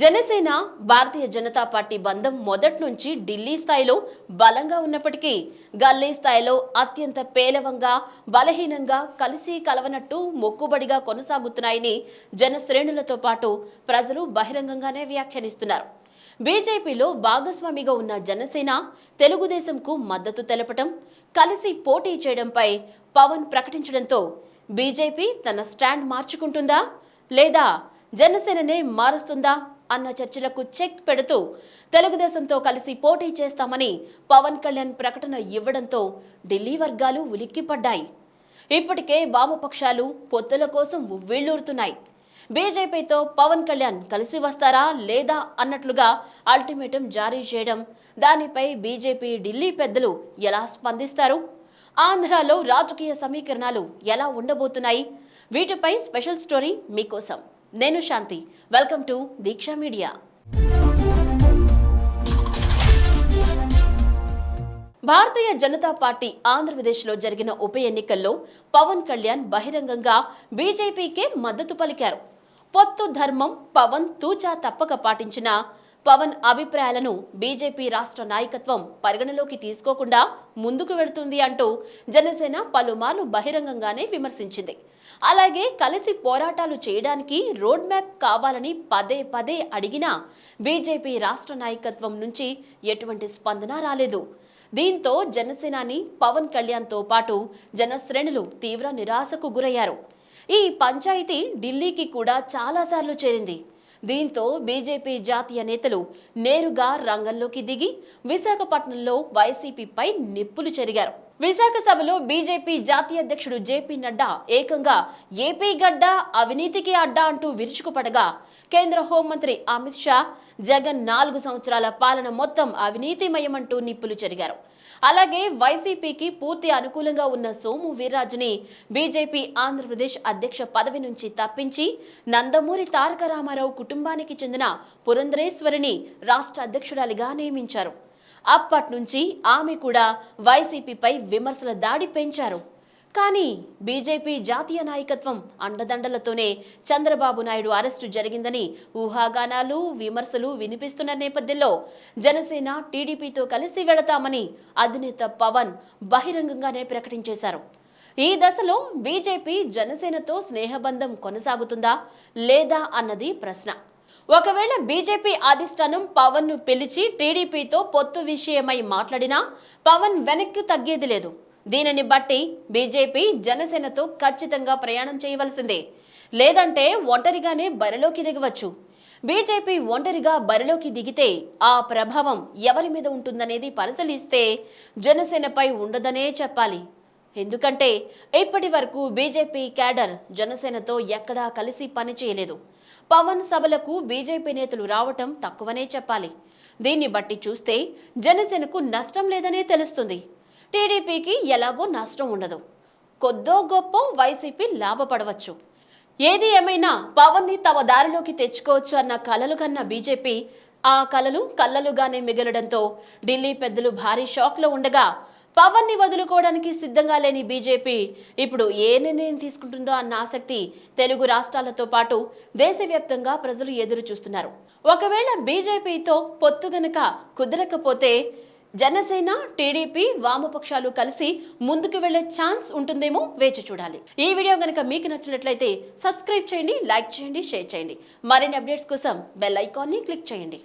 జనసేన భారతీయ Janata party బంధం మొదటి నుంచి ఢిల్లీ స్థాయిలో బలంగా ఉన్నప్పటికీ గల్లీ స్థాయిలో అత్యంత పేలవంగా బలహీనంగా కలిసి కలవనట్టు మొక్కుబడిగా కొనసాగుతున్నాయని జన శ్రేణులతో పాటు ప్రజలు బహిరంగంగానే వ్యాఖ్యానిస్తున్నారు. బీజేపీలో భాగస్వామిగా ఉన్న జనసేన తెలుగుదేశంకు మద్దతు తెలపటం కలిసి పోటీ చేయడంపై పవన్ ప్రకటించడంతో బీజేపీ తన స్టాండ్ మార్చుకుంటుందా లేదా జనసేననే మారుస్తుందా అన్న చర్చలకు చెక్ పెడుతూ తెలుగుదేశంతో కలిసి పోటీ చేస్తామని పవన్ కళ్యాణ్ ప్రకటన ఇవ్వడంతో ఢిల్లీ వర్గాలు ఉలిక్కిపడ్డాయి. ఇప్పటికే వామపక్షాలు పొత్తుల కోసం ఉవ్విళ్ళూరుతున్నాయి బీజేపీతో పవన్ కళ్యాణ్ కలిసి వస్తారా లేదా అన్నట్లుగా అల్టిమేటం జారీ చేయడం దానిపై బీజేపీ ఢిల్లీ పెద్దలు ఎలా స్పందిస్తారు? ఆంధ్రాలో రాజకీయ సమీకరణాలు ఎలా ఉండబోతున్నాయి? వీటిపై స్పెషల్ స్టోరీ మీకోసం. నేను Shanti. Welcome to Deeksha media. Bharatiya Janata Party ఆంధ్రప్రదేశ్లో జరిగిన ఉప ఎన్నికల్లో పవన్ కళ్యాణ్ బహిరంగంగా బీజేపీకే మద్దతు పలికారు. పొత్తు ధర్మం పవన్ తూచా తప్పక పాటించిన పవన్ అభిప్రాయాలను బీజేపీ రాష్ట్ర నాయకత్వం పరిగణలోకి తీసుకోకుండా ముందుకు వెడుతుంది అంటూ జనసేన పలుమార్లు బహిరంగంగానే విమర్శించింది. అలాగే కలిసి పోరాటాలు చేయడానికి రోడ్ మ్యాప్ కావాలని పదే పదే అడిగినా బీజేపీ రాష్ట్ర నాయకత్వం నుంచి ఎటువంటి స్పందన రాలేదు. దీంతో జనసేనాని పవన్ కళ్యాణ్తో పాటు జనశ్రేణులు తీవ్ర నిరాశకు గురయ్యారు. ఈ పంచాయతీ ఢిల్లీకి కూడా చాలాసార్లు చేరింది. దీంతో బీజేపీ జాతీయ నేతలు నేరుగా రంగంలోకి దిగి విశాఖపట్నంలో వైసీపీపై నిప్పులు చెరిగారు. విశాఖ సభలో బీజేపీ జాతీయ అధ్యక్షుడు జేపీ నడ్డా ఏకంగా ఏపీ గడ్డ అవినీతికి అడ్డా అంటూ విరుచుకుపడగా కేంద్ర హోంమంత్రి అమిత్ షా జగన్ నాలుగు సంవత్సరాల పాలన మొత్తం అవినీతిమయమంటూ నిప్పులు చెరిగారు. అలాగే వైసీపీకి పూర్తి అనుకూలంగా ఉన్న సోము వీర్రాజుని బీజేపీ ఆంధ్రప్రదేశ్ అధ్యక్ష పదవి నుంచి తప్పించి నందమూరి తారక రామారావు కుటుంబానికి చెందిన పురంధరేశ్వరిని రాష్ట్ర అధ్యక్షురాలిగా నియమించారు. అప్పటి నుంచి ఆమె కూడా వైసీపీపై విమర్శల దాడి పెంచారు. కానీ బీజేపీ జాతీయ నాయకత్వం అండదండలతోనే చంద్రబాబు నాయుడు అరెస్టు జరిగిందని ఊహాగానాలు విమర్శలు వినిపిస్తున్న నేపథ్యంలో జనసేన టీడీపీతో కలిసి వెళతామని అధినేత పవన్ బహిరంగంగానే ప్రకటించేశారు. ఈ దశలో బీజేపీ జనసేనతో స్నేహబంధం కొనసాగుతుందా లేదా అన్నది ప్రశ్న. ఒకవేళ బీజేపీ అధిష్టానం పవన్ను పిలిచి టీడీపీతో పొత్తు విషయమై మాట్లాడినా పవన్ వెనక్కి తగ్గేది లేదు. దీనిని బట్టి బీజేపీ జనసేనతో ఖచ్చితంగా ప్రయాణం చేయవలసిందే. లేదంటే ఒంటరిగానే బరిలోకి దిగవచ్చు. బీజేపీ ఒంటరిగా బరిలోకి దిగితే ఆ ప్రభావం ఎవరి మీద ఉంటుందనేది పరిశీలిస్తే జనసేనపై ఉండదనే చెప్పాలి. ఎందుకంటే ఇప్పటి వరకు బీజేపీ క్యాడర్ జనసేనతో ఎక్కడా కలిసి పని చేయలేదు పవన్ సభలకు బీజేపీ నేతలు రావటం తక్కువనే చెప్పాలి. దీన్ని బట్టి చూస్తే జనసేనకు నష్టం లేదనే తెలుస్తుంది. టీడీపీకి ఎలాగో నష్టం ఉండదు. కొద్దో గొప్ప వైసీపీ లాభపడవచ్చు. ఏది ఏమైనా పవన్ని తమ దారిలోకి తెచ్చుకోవచ్చు అన్న కలలు కన్న బీజేపీ ఆ కలలు కళ్ళలుగానే మిగలడంతో ఢిల్లీ పెద్దలు భారీ షాక్లో ఉండగా పవన్ని వదులుకోవడానికి సిద్ధంగా లేని బీజేపీ ఇప్పుడు ఏ నిర్ణయం తీసుకుంటుందో అన్న ఆసక్తి తెలుగు రాష్ట్రాలతో పాటు దేశవ్యాప్తంగా ప్రజలు ఎదురు చూస్తున్నారు. ఒకవేళ బీజేపీతో పొత్తు గనక కుదరకపోతే జనసేన టీడీపీ వామపక్షాలు కలిసి ముందుకు వెళ్ళే ఛాన్స్ ఉంటుందేమో వేచి చూడాలి. ఈ వీడియో కనుక మీకు నచ్చినట్లయితే సబ్స్క్రైబ్ చేయండి లైక్ చేయండి షేర్ చేయండి. మరిన్ని అప్డేట్స్ కోసం బెల్ ఐకాన్ని క్లిక్ చేయండి.